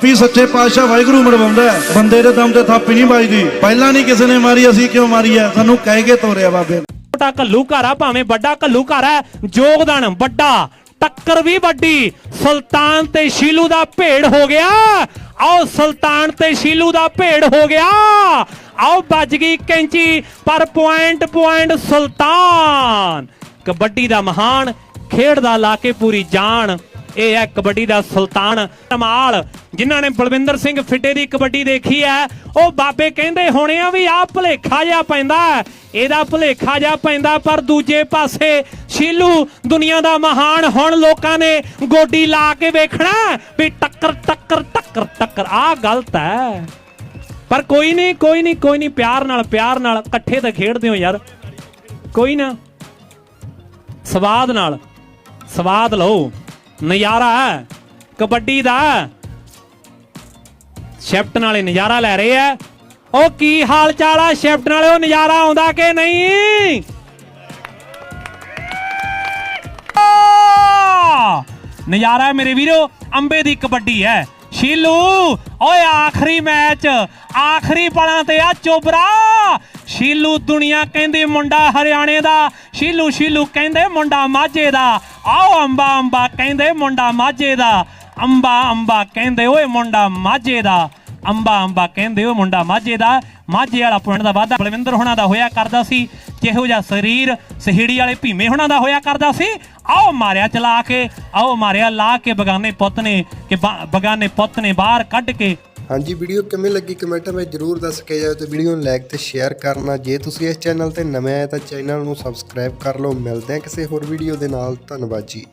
ਥਾਪੀ ਸੱਚੇ ਪਾਤਸ਼ਾਹ ਵਾਹਿਗੁਰੂ ਮਰਵਾਉਂਦਾ ਬੰਦੇ ਦੇ ਦਮ ਤੇ ਥਾਪੀ ਨਹੀਂ ਵੱਜਦੀ। ਪਹਿਲਾਂ ਨਹੀਂ ਕਿਸੇ ਨੇ ਮਾਰੀ, ਅਸੀਂ ਕਿਉਂ ਮਾਰੀ ਹੈ? ਸਾਨੂੰ ਕਹਿ ਕੇ ਤੋਰਿਆ ਬਾਬੇ। ਛੋਟਾ ਕੱਲੂ ਘਰ ਆ ਭਾਵੇਂ ਵੱਡਾ ਕੱਲੂ ਘਰ ਹੈ, ਯੋਗਦਾਨ ਵੱਡਾ, ਟੱਕਰ ਵੀ ਵੱਡੀ। ਸੁਲਤਾਨ ਤੇ ਸ਼ੀਲੂ ਦਾ ਭੇੜ ਹੋ ਗਿਆ। ਆਓ ਸੁਲਤਾਨ ਤੇ ਸ਼ੀਲੂ ਦਾ ਭੇੜ ਹੋ ਗਿਆ। ਆਓ ਵੱਜ ਗਈ ਕੈਂਚੀ, ਪਰ ਪੁਆਇੰਟ ਪੁਆਇੰਟ ਸੁਲਤਾਨ। ਕਬੱਡੀ ਦਾ ਮਹਾਨ, ਖੇਡ ਦਾ ਲਾ ਕੇ ਪੂਰੀ ਜਾਨ। ਇਹ ਹੈ ਕਬੱਡੀ ਦਾ ਸੁਲਤਾਨ ਕਮਾਲ ਜਿਨ੍ਹਾਂ ਨੇ ਬਲਵਿੰਦਰ ਸਿੰਘ ਫਿੱਟੇ ਦੀ ਕਬੱਡੀ ਦੇਖੀ ਹੈ। ਉਹ ਬਾਬੇ ਕਹਿੰਦੇ ਹੋਣੇ ਆ ਵੀ ਆਹ ਭੁਲੇਖਾ ਜਿਹਾ ਪੈਂਦਾ ਇਹਦਾ ਭੁਲੇਖਾ ਜਿਹਾ ਪੈਂਦਾ, ਪਰ ਦੂਜੇ ਪਾਸੇ ਸ਼ੀਲੂ ਦੁਨੀਆ ਦਾ ਮਹਾਨ ਹੁਣ ਲੋਕਾਂ ਨੇ ਗੋਡੀ ਲਾ ਕੇ ਵੇਖਣਾ ਵੀ ਟੱਕਰ ਟੱਕਰ ਟੱਕਰ ਟੱਕਰ, ਆਹ ਗਲਤ ਹੈ। ਪਰ ਕੋਈ ਨਹੀਂ ਕੋਈ ਨਹੀਂ ਕੋਈ ਨਹੀਂ, ਪਿਆਰ ਨਾਲ ਪਿਆਰ ਨਾਲ ਇਕੱਠੇ ਤਾਂ ਖੇਡਦੇ ਹੋ ਯਾਰ। ਕੋਈ ਨਾ, ਸਵਾਦ ਨਾਲ, ਸਵਾਦ ਲਓ। ਨਜ਼ਾਰਾ ਕਬੱਡੀ ਦਾ। ਸ਼ਿਫਟ ਨਾਲੇ ਨਜ਼ਾਰਾ ਲੈ ਰਹੇ ਆ ਉਹ ਕੀ ਹਾਲ ਚਾਲ ਆ? ਸ਼ਿਫਟ ਨਾਲੇ ਉਹ ਨਜ਼ਾਰਾ ਆਉਂਦਾ ਕਿ ਨਹੀਂ? ਨਜ਼ਾਰਾ ਮੇਰੇ ਵੀਰੋ, ਅੰਬੇ ਦੀ ਕਬੱਡੀ ਹੈ। ਸ਼ੀਲੂ, ਓਏ ਆਖਰੀ ਮੈਚ, ਆਖਰੀ ਪਲਾਂ ਤੇ ਆ ਚੋਬਰਾ। ਸ਼ੀਲੂ ਦੁਨੀਆ ਕਹਿੰਦੀ ਮੁੰਡਾ ਹਰਿਆਣੇ ਦਾ ਸ਼ੀਲੂ ਸ਼ੀਲੂ ਕਹਿੰਦੇ ਮੁੰਡਾ ਮਾਝੇ ਦਾ। ਆਓ ਅੰਬਾ ਅੰਬਾ ਕਹਿੰਦੇ ਮੁੰਡਾ ਮਾਝੇ ਦਾ। ਅੰਬਾ ਅੰਬਾ ਕਹਿੰਦੇ ਓਏ ਮੁੰਡਾ ਮਾਝੇ ਦਾ। ਅੰਬਾ ਅੰਬਾ ਕਹਿੰਦੇ ਓਏ ਮੁੰਡਾ ਮਾਝੇ ਦਾ। ਮਾਝੇ ਵਾਲਾ ਪੁਆਇੰਟ ਦਾ ਵਾਧਾ ਬਲਵਿੰਦਰ ਹੋਣਾ ਦਾ ਹੋਇਆ ਕਰਦਾ ਸੀ। ਜਿਹੋ ਜਿਹਾ ਸਰੀਰ ਸਹੀੜੀ ਵਾਲੇ ਭੀਮੇ ਹੋਣਾ ਦਾ ਹੋਇਆ ਕਰਦਾ ਸੀ। ਆਓ ਮਾਰਿਆ ਚਲਾ ਕੇ, ਆਓ ਮਾਰਿਆ ਲਾ ਕੇ ਬਗਾਨੇ ਪੁੱਤ ਨੇ, ਕਿ ਬਗਾਨੇ ਪੁੱਤ ਨੇ ਬਾਹਰ ਕੱਢ ਕੇ ਹਾਂਜੀ, ਵੀਡੀਓ ਕਿਵੇਂ ਲੱਗੀ ਕਮੈਂਟਾਂ ਵਿੱਚ ਜਰੂਰ ਦੱਸ ਕੇ ਜਾਓ ਤੇ ਵੀਡੀਓ ਨੂੰ ਲਾਈਕ ਤੇ ਸ਼ੇਅਰ ਕਰਨਾ। ਜੇ ਤੁਸੀਂ ਇਸ ਚੈਨਲ ਤੇ ਨਵੇਂ ਆਏ ਤਾਂ ਚੈਨਲ ਨੂੰ ਸਬਸਕ੍ਰਾਈਬ ਕਰ ਲਓ। ਮਿਲਦੇ ਹਾਂ ਕਿਸੇ ਹੋਰ ਵੀਡੀਓ ਦੇ ਨਾਲ। ਧੰਨਵਾਦ ਜੀ।